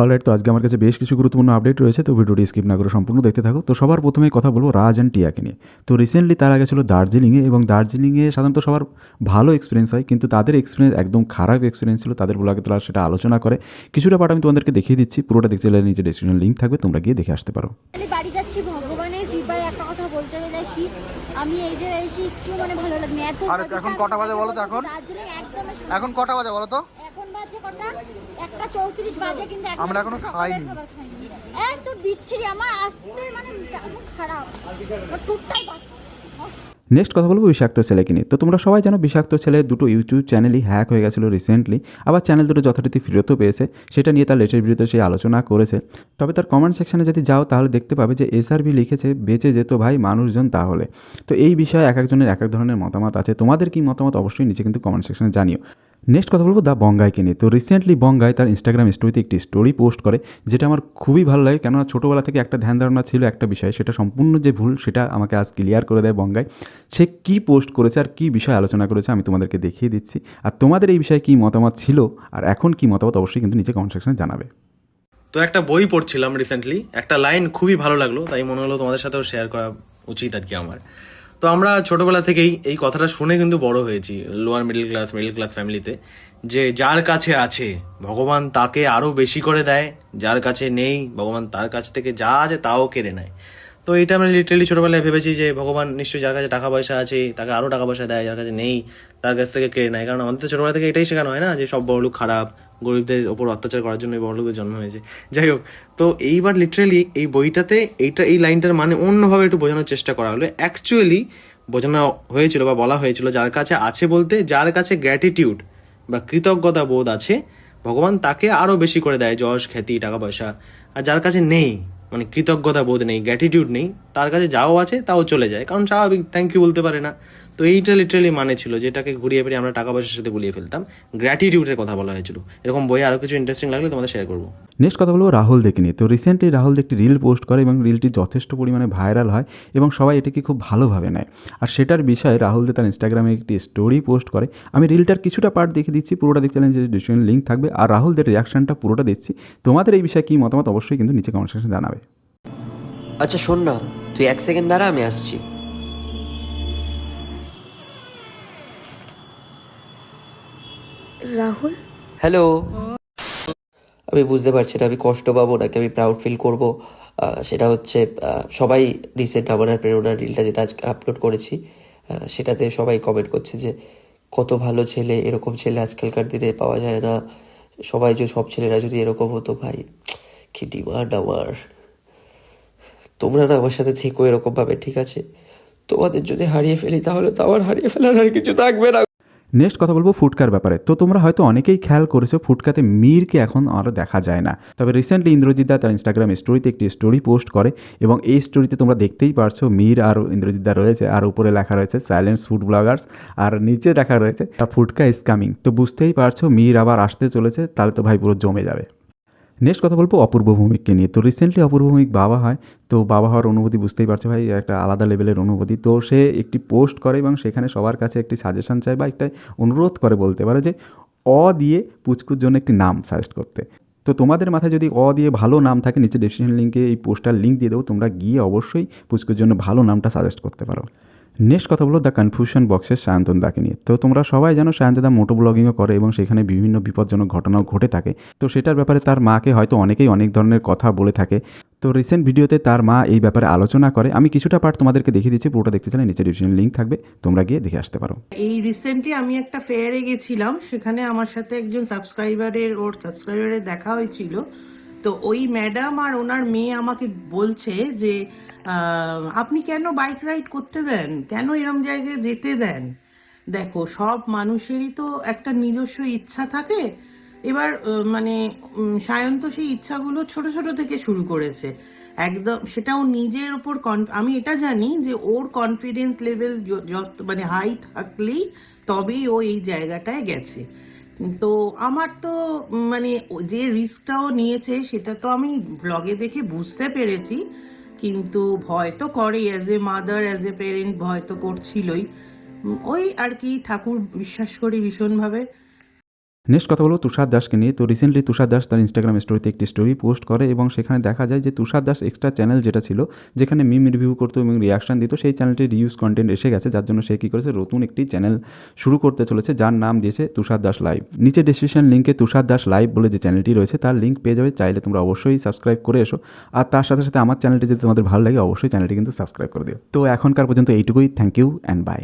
Alright তো আজকে আমার কাছে বেশ কিছু গুরুত্বপূর্ণ আপডেট রয়েছে তো ভিডিওটি স্কিপ না করে সম্পূর্ণ দেখতে থাকো। তো সবার প্রথমে কথা বলব রাজ অ্যান্ড টিয়াকে নিয়ে। তো রিসেন্টলি তারা গেছিল দার্জিলিংয়ে এবং দার্জিলিংয়ে সাধারণত সবার ভালো এক্সপিরিয়েন্স হয় কিন্তু তাদের এক্সপিরিয়েন্স একদম খারাপ এক্সপিরিয়েন্স ছিল তাদের ব্লগে তারা সেটা আলোচনা করে। কিছুটা পার্ট আমি তোমাদেরকে দেখিয়ে দিচ্ছি পুরোটা দেখতে গেলে নিচে ডিসক্রিপশন লিঙ্ক থাকবে তোমরা গিয়ে দেখে আসতে পারো। আমি বাড়ি যাচ্ছি ভগবানের কৃপায় একটা কথা বলতে গেলে কি আমি এই যে এসে একটু মানে ভালো লাগে না এখন কটা বাজে বলো তো এখন? এখন কটা বাজে বলো তো? একটা চৌত্রিশ বাজে কিন্তু আমরা এখনও খাইনি। এত বিচ্ছিরি আমার আসতে মানে খারাপ। টুকটাই নেক্সট কথা বলব বিষাক্ত ছেলেকে নিয়ে তো তোমরা সবাই জানো বিষাক্ত ছেলে দুটো ইউটিউব চ্যানেলই হ্যাক হয়ে গেছিল রিসেন্টলি আবার চ্যানেল দুটো যথারীতি ফেরতও পেয়েছে। সেটা নিয়ে তার লেটের বিরুদ্ধে সে আলোচনা করেছে। তবে তার কমেন্ট সেকশনে যদি যাও তাহলে দেখতে পাবে যে এসআরবি লিখেছে বেঁচে যেত ভাই মানুষজন তাহলে। তো এই বিষয়ে এক একজনের এক এক ধরনের মতামত আছে। তোমাদের কি মতামত অবশ্যই নিচে কিন্তু কমেন্ট সেকশনে জানিও। নেক্সট কথা বলব দ্য বঙ্গাইকে নিয়ে। তো রিসেন্টলি বঙ্গাই তার ইনস্টাগ্রাম স্টোরিতে একটি স্টোরি পোস্ট করে, যেটা আমার খুবই ভালো লাগে। কেননা ছোটোবেলা থেকে একটা ধ্যান ধারণা ছিল, একটা বিষয়, সেটা সম্পূর্ণ যে ভুল, সেটা আমাকে আজ ক্লিয়ার করে দেয় বঙ্গাই। সে কী পোস্ট করেছে আর কী বিষয় আলোচনা করেছে আমি তোমাদেরকে দেখিয়ে দিচ্ছি। আর তোমাদের এই বিষয়ে কী মতামত ছিল, আর এখন কী মতামত, অবশ্যই কিন্তু নিচে কমেন্ট সেকশনে জানাবে। তো একটা বই পড়ছিলাম রিসেন্টলি একটা লাইন খুবই ভালো লাগল, তাই মনে হলো তোমাদের সাথেও শেয়ার করা উচিত আর কি আমার। তো আমরা ছোটবেলা থেকেই এই কথাটা শুনে কিন্তু বড় হয়েছি lower middle class middle class ফ্যামিলিতে যে যার কাছে আছে, ভগবান তাকে আরও বেশি করে দেয়, যার কাছে নেই, ভগবান তার কাছ থেকে যা আছে তাও কেড়ে নেয়। তো এটা আমরা লিটারেলি ছোটবেলায় ভেবেছি যে ভগবান নিশ্চয়ই যার কাছে টাকা পয়সা আছে, তাকে আরও টাকা পয়সা দেয়, যার কাছে নেই, তার কাছ থেকে কেড়ে নেয়। কারণ আমাদের ছোটবেলা থেকে এটাই শেখানো হয় না, যে সব বড়লোক খারাপ গরিবদের ওপর অত্যাচার করার জন্য এই বড়লোকদের জন্ম হয়েছে। যাই হোক, তো এইবার লিটারেলি এই বইটাতে এইটা এই লাইনটার মানে অন্যভাবে একটু বোঝানোর চেষ্টা করা হলো। অ্যাকচুয়ালি বোঝানো হয়েছিল বা বলা হয়েছিল যার কাছে আছে বলতে যার কাছে গ্র্যাটিটিউড বা কৃতজ্ঞতা বোধ আছে, ভগবান তাকে আরও বেশি করে দেয়, যশ, খ্যাতি টাকা পয়সা আর যার কাছে নেই মানে কৃতজ্ঞতা বোধ নেই গ্র্যাটিটিউড নেই, তার কাছে যাও আছে, তাও চলে যায়। কারণ স্বাভাবিক থ্যাংক ইউ বলতে পারে না। তো এইটা লিটারালি মানে ছিল যেটাকে ঘুরিয়ে ফিরিয়ে আমরা টাকা পয়সার সাথে গুলিয়ে ফেলতাম। গ্র্যাটিটিউডের কথা বলা হয়েছিল। এরকম বই আরও কিছু ইন্টারেস্টিং লাগলে তোমাদের শেয়ার করব। নেক্সট কথা বলব রাহুল দেখে নিয়ে। তো রিসেন্টলি রাহুল একটি রিল পোস্ট করে এবং রিলটি যথেষ্ট পরিমাণে ভাইরাল হয় এবং সবাই এটাকে খুব ভালোভাবে নেয়। আর সেটার বিষয়ে রাহুল দে তার ইনস্টাগ্রামে একটি স্টোরি পোস্ট করে আমি রিলটার কিছুটা পার্ট দেখে দিচ্ছি পুরোটা দেখতে যে ডিসক্রিপশন লিঙ্ক থাকবে। আর রাহুলদের রিয়াকশনটা পুরোটা দিচ্ছি তোমাদের এই বিষয়ে কী মতামত অবশ্যই কিন্তু নিচে কমেন্ট সেকশনে জানাবে। আচ্ছা শোন না তুই এক সেকেন্ড দাঁড়া আমি আসছি। রাহুল? হ্যালো আমি বুঝতে পারছি না, আমি কষ্ট পাবো নাকি আমি প্রাউড ফিল করব। সেটা হচ্ছে সবাই রিসেন্ট আমার প্রেরণার রিলটা যেটা আজকে আপলোড করেছি সেটাতে সবাই কমেন্ট করছে যে, কত ভালো ছেলে, এরকম ছেলে আজকালকার দিনে পাওয়া যায় না। সবাই যে, সব ছেলেরা যদি এরকম হতো ভাই, কি ডিমান্ড আমার। তোমরা না আমার সাথে থেকো এরকমভাবে, ঠিক আছে? তোমাদের যদি হারিয়ে ফেলি, তাহলে তো আমার হারিয়ে ফেলার আর কিছু থাকবে না। নেক্সট কথা বলব ফুটকার ব্যাপারে। তো তোমরা হয়তো অনেকেই খেয়াল করেছ, ফুটকাতে মীরকে এখন আর দেখা যায় না। তবে রিসেন্টলি ইন্দ্রজিৎ দা তার ইনস্টাগ্রাম স্টোরিতে একটি স্টোরি পোস্ট করে এবং এই স্টোরিতে তোমরা দেখতেই পারছ মীর আর ইন্দ্রজিৎ দা রয়েছে আর উপরে লেখা রয়েছে সাইলেন্স ফুড ব্লগার্স আর নিচে লেখা রয়েছে ফুটকা ইজ কামিং তো বুঝতেই পারছ, মীর আবার আসতে চলেছে, তাহলে তো ভাই পুরো জমে যাবে। নেক্সট কথা বলব অপূর্ব ভৌমিককে নিয়ে। তো রিসেন্টলি অপূর্ব ভৌমিক বাবা হয়, তো বাবা হওয়ার অনুভূতি বুঝতেই পারছ ভাই, একটা আলাদা লেভেলের অনুভূতি। তো সে একটি পোস্ট করে এবং সেখানে সবার কাছে একটি সাজেশন চায় বা একটা অনুরোধ করে বলতে পারে যে, অ দিয়ে পুচকুর জন্য একটি নাম সাজেস্ট করতে। তো তোমাদের মাথায় যদি অ দিয়ে ভালো নাম থাকে, নিচে ডিসক্রিপশন লিঙ্কে এই পোস্টার লিঙ্ক দিয়ে দেবো, তোমরা গিয়ে অবশ্যই পুচকুর জন্য ভালো নামটা সাজেস্ট করতে পারো। নেক্সট কথা বলো দ্য কনফিউশন বক্সের সায়ন্তন দাকে নিয়ে। তো তোমরা সবাই জানো সায়ন্তদা মোটো ব্লগিংও করে এবং সেখানে বিভিন্ন বিপজ্জনক ঘটনাও ঘটে থাকে। তো সেটার ব্যাপারে তার মাকে হয়তো অনেকেই অনেক ধরনের কথা বলে থাকে। তো রিসেন্ট ভিডিওতে তার মা এই ব্যাপারে আলোচনা করে। আমি কিছুটা পার্ট তোমাদেরকে দেখিয়ে দিচ্ছি, পুরোটা দেখতে চাইলে নিচে ডিসক্রিপশন লিঙ্ক থাকবে। তোমরা গিয়ে দেখে আসতে পারো। এই রিসেন্টলি আমি একটা ফেয়ারে গেছিলাম। সেখানে আমার সাথে একজন সাবস্ক্রাইবারের ওর সাবস্ক্রাইবারের দেখা হয়েছিল। তো ওই ম্যাডাম আর ওনার মেয়ে আমাকে বলছে যে আপনি কেন বাইক রাইড করতে দেন? কেন এরম জায়গায় যেতে দেন? দেখো সব মানুষেরই তো একটা নিজস্ব ইচ্ছা থাকে। এবার মানে উম, সায়ন্ত সেই ইচ্ছাগুলো ছোট ছোট থেকে শুরু করেছে। একদম সেটাও নিজের ওপর আমি এটা জানি যে ওর কনফিডেন্স লেভেল যত মানে হাই থাকলেই তবেই ও এই জায়গাটায় গেছে। তো আমার তো মানে যে রিস্কটাও নিয়েছে সেটা তো আমি ব্লগে দেখে বুঝতে পেরেছি। কিন্তু ভয় তো করেই as a mother as a parent ভয় তো করছিলই। ওই আর কি ঠাকুর বিশ্বাস করি ভীষণভাবে। নেক্সট কথা বলব তুষার দাসকে নিয়ে। তো রিসেন্টলি তুষার দাস তার ইনস্টাগ্রাম স্টোরিতে একটি স্টোরি পোস্ট করে এবং সেখানে দেখা যায় যে তুষার দাস এক্সট্রা চ্যানেল যেটা ছিল, যেখানে মিম রিভিউ করতো এবং রিয়াকশন দিত, সেই চ্যানেলটি রিউজ কন্টেন্ট এসে গেছে, যার জন্য সে কী করেছে, নতুন একটি চ্যানেল শুরু করতে চলেছে, যার নাম দিয়েছে তুষার দাস লাইভ নিচে ডিসক্রিপশন লিঙ্কে তুষার দাস লাইভ বলে যে চ্যানেলটি রয়েছে, তার লিঙ্ক পেয়ে যাবে, চাইলে তোমরা অবশ্যই সাবস্ক্রাইব করে এসো। আর তার সাথে সাথে আমার চ্যানেলটি যদি তোমাদের ভালো লাগে, অবশ্যই চ্যানেলটি কিন্তু সাবস্ক্রাইব করে দিও। তো এখনকার পর্যন্ত এইটুকুই থ্যাংক ইউ অ্যান্ড বাই